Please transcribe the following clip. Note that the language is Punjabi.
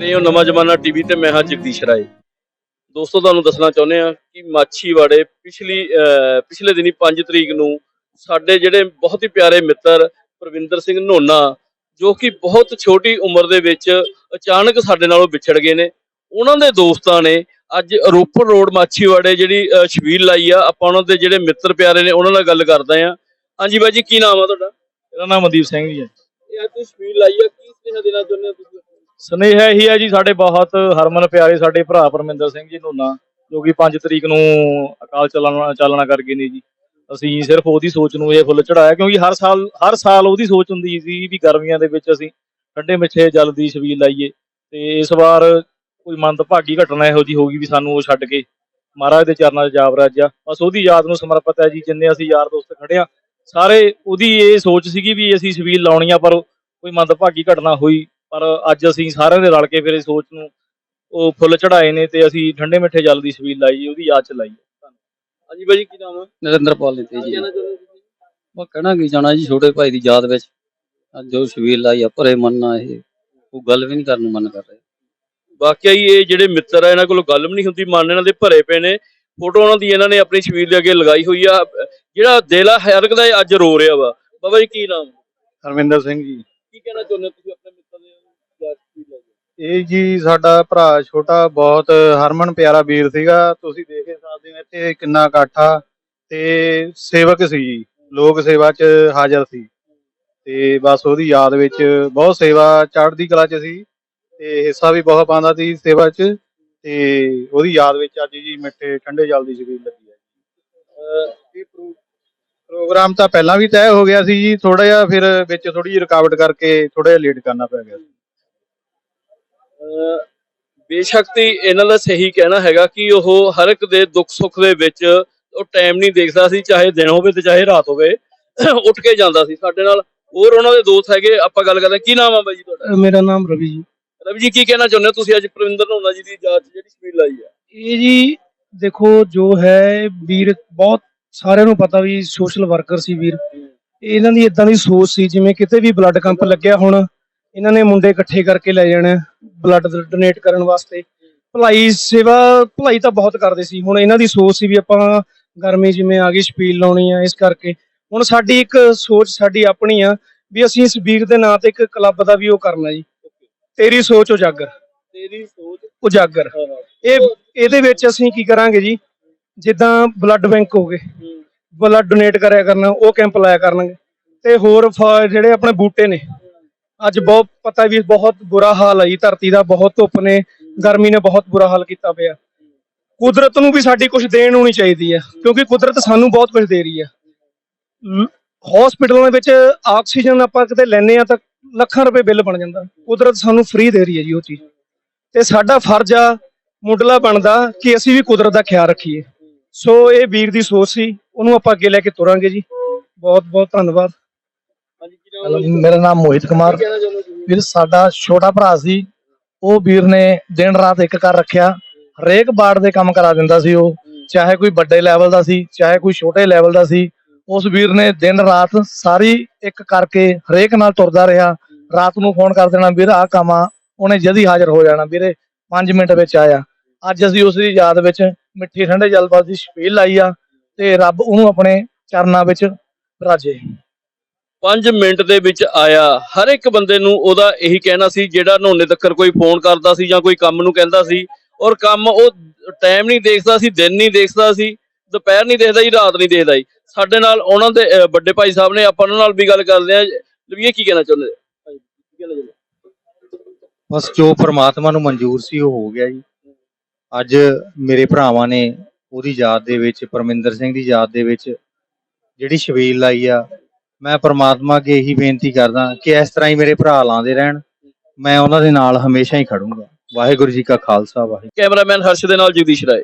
ਤੇ ਉਹ ਨਵਾਂ ਜ਼ਮਾਨਾ ਟੀਵੀ ਤੇ ਮੈਂ ਹਾਂ ਜਗਦੀਸ਼ ਰਾਏ। ਦੋਸਤੋ ਤੁਹਾਨੂੰ ਦੱਸਣਾ ਚਾਹੁੰਦੇ ਆ ਕਿ ਮਾਛੀਵਾੜੇ ਪਿਛਲੀ ਪਿਛਲੇ ਦਿਨੀ 5 ਤਰੀਕ ਨੂੰ ਸਾਡੇ ਜਿਹੜੇ ਬਹੁਤ ਹੀ ਪਿਆਰੇ ਮਿੱਤਰ ਪ੍ਰਵਿੰਦਰ ਸਿੰਘ ਨੋਨਾ ਜੋ ਕਿ ਬਹੁਤ ਛੋਟੀ ਉਮਰ ਦੇ ਵਿੱਚ ਅਚਾਨਕ ਸਾਡੇ ਨਾਲੋਂ ਵਿਛੜ ਗਏ ਨੇ। ਉਹਨਾਂ ਦੇ ਦੋਸਤਾਂ ਨੇ ਅੱਜ ਰੋਪੜ ਰੋਡ ਮਾਛੀਵਾੜੇ ਜਿਹੜੀ ਛਬੀਲ ਲਾਈ ਆ। ਆਪਾਂ ਉਹਨਾਂ ਦੇ ਜਿਹੜੇ ਮਿੱਤਰ ਪਿਆਰੇ ਨੇ ਉਹਨਾਂ ਨਾਲ ਗੱਲ ਕਰਦੇ ਆ ਹਾਂਜੀ ਬਾਈ ਜੀ ਕੀ ਨਾਮ ਆ ਤੁਹਾਡਾ? ਮੇਰਾ ਨਾਮ ਮਨਦੀਪ ਸਿੰਘ ਜੀ। ਹੈ ਇਹ ਅੱਜ ਛਬੀਲ ਲਾਈ ਆ। ਕੀ ਸੁਨੇਹਾ ਦੇਣਾ ਚਾਹੁੰਦੇ ਹੋ ਤੁਸੀਂ? ਸਨੇਹਾ ਇਹੀ ਹੈ ਜੀ, ਸਾਡੇ ਬਹੁਤ ਹਰਮਨ ਪਿਆਰੇ ਸਾਡੇ ਭਰਾ ਪਰਮਿੰਦਰ ਸਿੰਘ ਜੀ ਨੂਨਾ ਜੋ ਕਿ 5 ਤਰੀਕ ਨੂੰ ਅਕਾਲ ਚਲਾਣਾ, ਚਾਲਣਾ ਕਰ ਗਏ ਨੇ ਜੀ। ਅਸੀਂ ਸਿਰਫ ਉਹਦੀ ਸੋਚ ਨੂੰ ਇਹ ਫੁੱਲ ਚੜਾਇਆ ਕਿਉਂਕਿ ਹਰ ਸਾਲ ਹਰ ਸਾਲ ਉਹਦੀ ਸੋਚ ਹੁੰਦੀ ਸੀ ਵੀ ਗਰਮੀਆਂ ਦੇ ਵਿੱਚ ਅਸੀਂ ਠੰਡੇ ਮਿੱਠੇ ਜਲ ਦੀ ਛਬੀਲ ਲਾਈਏ। ਤੇ ਇਸ ਵਾਰ ਕੋਈ ਮੰਦਭਾਗੀ ਘਟਨਾ ਇਹੋ ਜੀ ਹੋ ਗਈ ਵੀ ਸਾਨੂੰ ਉਹ ਛੱਡ ਕੇ ਮਹਾਰਾਜ ਦੇ ਚਰਨਾਂ 'ਚ ਜਾਵ ਰਾਜਿਆ ਬਸ ਉਹਦੀ ਯਾਦ ਨੂੰ ਸਮਰਪਿਤ ਹੈ ਜੀ, ਜਿੰਨੇ ਅਸੀਂ ਯਾਰ ਦੋਸਤ ਖੜੇ ਆ ਸਾਰੇ ਉਹਦੀ ਇਹ ਸੋਚ ਸੀਗੀ ਵੀ ਅਸੀਂ ਛਬੀਲ ਲਾਉਣੀ ਆ, ਪਰ ਕੋਈ ਮੰਦਭਾਗੀ ਘਟਨਾ ਹੋਈ ਪਰ ਅੱਜ ਅਸੀਂ ਸਾਰਿਆਂ ਦੇ ਰਲ ਕੇ ਫਿਰ ਇਸ ਸੋਚ ਨੂੰ ਉਹ ਫੁੱਲ ਚੜਾਏ ਨੇ ਤੇ ਅਸੀਂ ਠੰਡੇ ਮਿੱਠੇ ਜਲ ਦੀ ਛਬੀਲ ਲਾਈ ਉਹਦੀ ਯਾਦ ਚ ਲਾਈ ਹਾਂਜੀ ਬਾਈ ਜੀ ਕੀ ਨਾਮ ਆ ਨਰਿੰਦਰਪਾਲ ਨੇ ਜੀ। ਹੋ? ਮੈਂ ਕਹਿਣਾ ਕੀ ਜਾਣਾ ਜੀ ਛੋਟੇ ਭਾਈ ਦੀ ਯਾਦ ਵਿੱਚ। ਅੱਜ ਜੋ ਸ਼ਬੀਰ ਲਾਈ ਆ ਭਰੇ ਮਨ ਨਾਲ ਇਹ ਉਹ ਗੱਲ ਵੀ ਨਹੀਂ ਕਰਨ ਨੂੰ ਮਨ ਕਰ ਰਿਹਾ। ਵਾਕਿਆ ਹੀ ਇਹ ਜਿਹੜੇ ਮਿੱਤਰ ਆ ਇਹਨਾਂ ਕੋਲ ਗੱਲ ਵੀ ਨਹੀਂ ਹੁੰਦੀ ਮਨ ਇਹਨਾਂ ਦੇ ਭਰੇ ਪਏ ਨੇ। ਫੋਟੋ ਉਹਨਾਂ ਦੀ ਇਹਨਾਂ ਨੇ ਆਪਣੀ ਸ਼ਬੀਰ ਦੇ ਅੱਗੇ ਲਗਾਈ ਹੋਈ ਆ। ਜਿਹੜਾ ਦਿਲ ਆ ਹਰਕ ਦਾ ਅੱਜ ਰੋ ਰਿਹਾ ਵਾ। ਬਾਬਾ ਜੀ ਕੀ ਨਾਮ? ਹਰਮਿੰਦਰ ਸਿੰਘ ਜੀ। ਕੀ ਕਹਿਣਾ ਚਾਹੁੰਦੇ ਹੋ ਤੁਸੀਂ ਆਪਣੇ ਮਿੱਤਰ ਦੇ ਯਾਦ ਸ਼ਬੀਲ ਲਾਈ ਇਹ ਜੀ ਸਾਡਾ ਭਰਾ ਛੋਟਾ ਬਹੁਤ ਹਰਮਨ ਪਿਆਰਾ ਵੀਰ ਸੀਗਾ। ਤੁਸੀਂ ਦੇਖ ਹੀ ਸਕਦੇ ਹੋ ਇੱਥੇ ਕਿੰਨਾ ਇਕੱਠਾ ਤੇ ਸੇਵਕ ਸੀ ਜੀ, ਲੋਕ ਸੇਵਾ 'ਚ ਹਾਜ਼ਰ ਸੀ। ਤੇ ਬਸ ਉਹਦੀ ਯਾਦ ਵਿੱਚ ਬਹੁਤ ਸੇਵਾ ਚੜ੍ਹਦੀ ਕਲਾ 'ਚ ਸੀ ਤੇ ਹਿੱਸਾ ਵੀ ਬਹੁਤ ਪਾਉਂਦਾ ਸੀ ਸੇਵਾ 'ਚ ਤੇ ਉਹਦੀ ਯਾਦ ਵਿੱਚ ਅੱਜ ਜੀ ਮਿੱਠੇ ਠੰਡੇ ਜਲ ਦੀ ਛਬੀਲ ਲੱਗੀ ਹੈ। ਇਹ ਪ੍ਰੋਗਰਾਮ ਤਾਂ ਪਹਿਲਾਂ ਵੀ ਤੈਅ ਹੋ ਗਿਆ ਸੀ ਜੀ ਥੋੜਾ ਜਿਹਾ ਫਿਰ ਵਿੱਚ ਥੋੜੀ ਜਿਹੀ ਰੁਕਾਵਟ ਕਰਕੇ ਥੋੜਾ ਜਿਹਾ ਲੇਟ ਕਰਨਾ ਪੈ ਗਿਆ ਸੀ। ਬੇਸ਼ੱਕ ਤੇ ਇਹਨਾਂ ਦਾ ਸਹੀ ਕਹਿਣਾ ਹੈਗਾ ਕਿ ਉਹ ਹਰ ਇੱਕ ਦੇ ਦੁੱਖ ਸੁੱਖ ਦੇ ਵਿੱਚ ਉਹ ਟਾਈਮ ਨਹੀਂ ਦੇਖਦਾ ਸੀ ਚਾਹੇ ਦਿਨ ਹੋਵੇ ਤੇ ਚਾਹੇ ਰਾਤ ਹੋਵੇ ਉੱਠ ਕੇ ਜਾਂਦਾ ਸੀ। ਸਾਡੇ ਨਾਲ ਹੋਰ ਉਹਨਾਂ ਦੇ ਦੋਸਤ ਹੈਗੇ ਆਪਾਂ ਗੱਲ ਕਰਦੇ। ਕੀ ਨਾਮ ਆ ਬਾਈ ਜੀ ਤੁਹਾਡਾ? ਮੇਰਾ ਨਾਮ ਰਵੀ ਜੀ। ਰਵੀ ਜੀ ਕੀ ਕਹਿਣਾ ਚਾਹੁੰਦੇ ਹੋ ਤੁਸੀਂ? ਅੱਜ ਪ੍ਰਵਿੰਦਰ ਨੋਨਾ ਜੀ ਦੀ ਯਾਦ 'ਚ ਜਿਹੜੀ ਸਪੀਡ ਲਾਈ ਆ। ਇਹ ਜੀ ਦੇਖੋ ਜੋ ਹੈ ਵੀਰ ਬਹੁਤ ਸਾਰਿਆਂ ਨੂੰ ਪਤਾ ਵੀ ਸੋਸ਼ਲ ਵਰਕਰ ਸੀ ਵੀਰ। ਇਹਨਾਂ ਦੀ ਇਦਾਂ ਦੀ ਸੋਚ ਸੀ ਜਿਵੇਂ ਕਿਤੇ ਵੀ ਬਲੱਡ ਕੈਂਪ ਲੱਗਿਆ ਹੁਣ ਇਹਨਾਂ ਨੇ ਮੁੰਡੇ ਇਕੱਠੇ ਕਰਕੇ ਲੈ ਜਾਣਾ। ਬਲੱਡ ਡੋਨੇਟ ਕਰਨ ਵਾਸਤੇ। ਭਲਾਈ ਸੇਵਾ ਭਲਾਈ ਤਾਂ ਬਹੁਤ ਕਰਦੇ ਸੀ। ਹੁਣ ਇਹਨਾਂ ਦੀ ਸੋਚ ਸੀ ਵੀ ਆਪਾਂ ਗਰਮੀ ਜਿਵੇਂ ਆ ਗਈ ਛਪੀਲ ਲਾਉਣੀ ਆ ਇਸ ਕਰਕੇ। ਹੁਣ ਸਾਡੀ ਇੱਕ ਸੋਚ ਸਾਡੀ ਆਪਣੀ ਆ ਵੀ ਅਸੀਂ ਇਸ ਵੀਰ ਦੇ ਨਾਂ ਤੇ ਇੱਕ ਕਲੱਬ ਦਾ ਵੀ ਉਹ ਕਰਨਾ ਜੀ। ਤੇਰੀ ਸੋਚ ਉਜਾਗਰ। ਤੇਰੀ ਸੋਚ ਉਜਾਗਰ। ਇਹ ਇਹਦੇ ਵਿੱਚ ਅਸੀਂ ਕੀ ਕਰਾਂਗੇ ਜੀ? ਜਿੱਦਾਂ ਬਲੱਡ ਬੈਂਕ ਹੋ ਗਏ। ਬਲੱਡ ਡੋਨੇਟ ਕਰਿਆ ਕਰਨਾ ਉਹ ਕੈਂਪ ਲਾਇਆ ਕਰਨਗੇ। ਤੇ ਹੋਰ ਜਿਹੜੇ ਆਪਣੇ ਬੂਟੇ ਨੇ ਅੱਜ ਬਹੁਤ ਪਤਾ ਵੀ ਬਹੁਤ ਬੁਰਾ ਹਾਲ ਹੈ ਜੀ, ਧਰਤੀ ਦਾ ਬਹੁਤ ਧੁੱਪ ਨੇ, ਗਰਮੀ ਨੇ ਬਹੁਤ ਬੁਰਾ ਹਾਲ ਕੀਤਾ ਪਿਆ। ਕੁਦਰਤ ਨੂੰ ਵੀ ਸਾਡੀ ਕੁਝ ਦੇਣ ਹੋਣੀ ਚਾਹੀਦੀ ਹੈ ਕਿਉਂਕਿ ਕੁਦਰਤ ਸਾਨੂੰ ਬਹੁਤ ਕੁਝ ਦੇ ਰਹੀ ਹੈ ਹਸਪੀਟਲਾਂ ਦੇ ਵਿੱਚ ਆਕਸੀਜਨ ਆਪਾਂ ਕਿਤੇ ਲੈਨੇ ਆ ਤਾਂ ਲੱਖਾਂ ਰੁਪਏ ਬਿੱਲ ਬਣ ਜਾਂਦਾ। ਕੁਦਰਤ ਸਾਨੂੰ ਫ੍ਰੀ ਦੇ ਰਹੀ ਹੈ ਜੀ ਉਹ ਚੀਜ਼। ਤੇ ਸਾਡਾ ਫਰਜ਼ ਆ, ਮੁੱਢਲਾ ਬਣਦਾ ਕਿ ਅਸੀਂ ਵੀ ਕੁਦਰਤ ਦਾ ਖਿਆਲ ਰੱਖੀਏ। ਸੋ ਇਹ ਵੀਰ ਦੀ ਸੋਚ ਸੀ, ਉਹਨੂੰ ਆਪਾਂ ਅੱਗੇ ਲੈ ਕੇ ਤੁਰਾਂਗੇ ਜੀ। ਬਹੁਤ ਬਹੁਤ ਧੰਨਵਾਦ। ਮੇਰਾ ਨਾਮ ਮੋਹਿਤ ਕੁਮਾਰ। ਵੀਰ, ਸਾਡਾ ਛੋਟਾ ਭਰਾ ਸੀ। ਉਹ ਵੀਰ ਨੇ ਦਿਨ ਰਾਤ ਇੱਕ ਕਰ ਰੱਖਿਆ। ਹਰੇਕ ਬਾੜ ਦੇ ਕੰਮ ਕਰਾ ਦਿੰਦਾ ਸੀ ਉਹ। ਚਾਹੇ ਕੋਈ ਵੱਡੇ ਲੈਵਲ ਦਾ ਸੀ, ਚਾਹੇ ਕੋਈ ਛੋਟੇ ਲੈਵਲ ਦਾ ਸੀ। ਉਸ ਵੀਰ ਨੇ ਦਿਨ ਰਾਤ ਸਾਰੀ ਇੱਕ ਕਰਕੇ ਹਰੇਕ ਨਾਲ ਤੁਰਦਾ ਰਿਹਾ। ਰਾਤ ਨੂੰ ਫੋਨ ਕਰ ਦੇਣਾ, ਵੀਰ, ਆਹ ਕੰਮ ਆ। ਉਹਨੇ ਜਦੀ ਹਾਜ਼ਰ ਹੋ ਜਾਣਾ। ਵੀਰੇ 5 ਮਿੰਟ ਵਿੱਚ ਆਇਆ। ਅੱਜ ਅਸੀਂ ਉਸ ਦੀ ਯਾਦ ਵਿੱਚ ਮਿੱਠੀ ਠੰਡੇ ਜਲਬਾਜ਼ ਦੀ ਛਪੀਲ ਲਾਈ ਆ ਤੇ ਰੱਬ ਉਹਨੂੰ ਆਪਣੇ ਚਰਨਾਂ ਵਿੱਚ ਰਾਜੇ। 5 ਮਿੰਟ ਦੇ ਵਿੱਚ ਆਇਆ। ਹਰ ਇੱਕ ਬੰਦੇ ਨੂੰ ਉਹਦਾ ਇਹੀ ਕਹਿਣਾ ਸੀ, ਜਿਹੜਾ ਨੋਨੇ ਤੱਕ ਕੋਈ ਫੋਨ ਕਰਦਾ ਸੀ ਜਾਂ ਕੋਈ ਕੰਮ ਨੂੰ ਕਹਿੰਦਾ ਸੀ, ਔਰ ਕੰਮ ਉਹ ਟਾਈਮ ਨਹੀਂ ਦੇਖਦਾ ਸੀ, ਦਿਨ ਨਹੀਂ ਦੇਖਦਾ ਸੀ, ਦੁਪਹਿਰ ਨਹੀਂ ਦੇਖਦਾ ਜੀ, ਰਾਤ ਨਹੀਂ ਦੇਖਦਾ ਜੀ। ਸਾਡੇ ਨਾਲ ਉਹਨਾਂ ਦੇ ਵੱਡੇ ਭਾਈ ਸਾਹਿਬ ਨੇ ਆਪਾਂ ਉਹਨਾਂ ਨਾਲ ਵੀ ਗੱਲ ਕਰਦੇ ਆ ਲਵੀਏ, ਕੀ ਕਹਿਣਾ ਚਾਹੁੰਦੇ? ਬਸ ਜੋ ਪ੍ਰਮਾਤਮਾ ਨੂੰ ਮਨਜ਼ੂਰ ਸੀ, ਉਹ ਹੋ ਗਿਆ ਜੀ। ਅੱਜ ਮੇਰੇ ਭਰਾਵਾਂ ਨੇ ਉਹਦੀ ਯਾਦ ਦੇ ਵਿੱਚ, ਪਰਮਿੰਦਰ ਸਿੰਘ ਦੀ ਯਾਦ ਦੇ ਵਿੱਚ ਜਿਹੜੀ ਸ਼ਬੀਲ ਲਾਈ ਆ ਮੈਂ ਪ੍ਰਮਾਤਮਾ ਅੱਗੇ ਇਹੀ ਬੇਨਤੀ ਕਰਦਾ ਕਿ ਇਸ ਤਰ੍ਹਾਂ ਹੀ ਮੇਰੇ ਭਰਾ ਲਾਉਂਦੇ ਰਹਿਣ। ਮੈਂ ਉਹਨਾਂ ਦੇ ਨਾਲ ਹਮੇਸ਼ਾ ਹੀ ਖੜੂੰਗਾ। ਵਾਹਿਗੁਰੂ ਜੀ ਕਾ ਖਾਲਸਾ, ਵਾਹਿਗੁਰੂ। ਕੈਮਰਾਮੈਨ ਹਰਸ਼ ਦੇ ਨਾਲ ਜਗਦੀਸ਼ ਰਾਏ।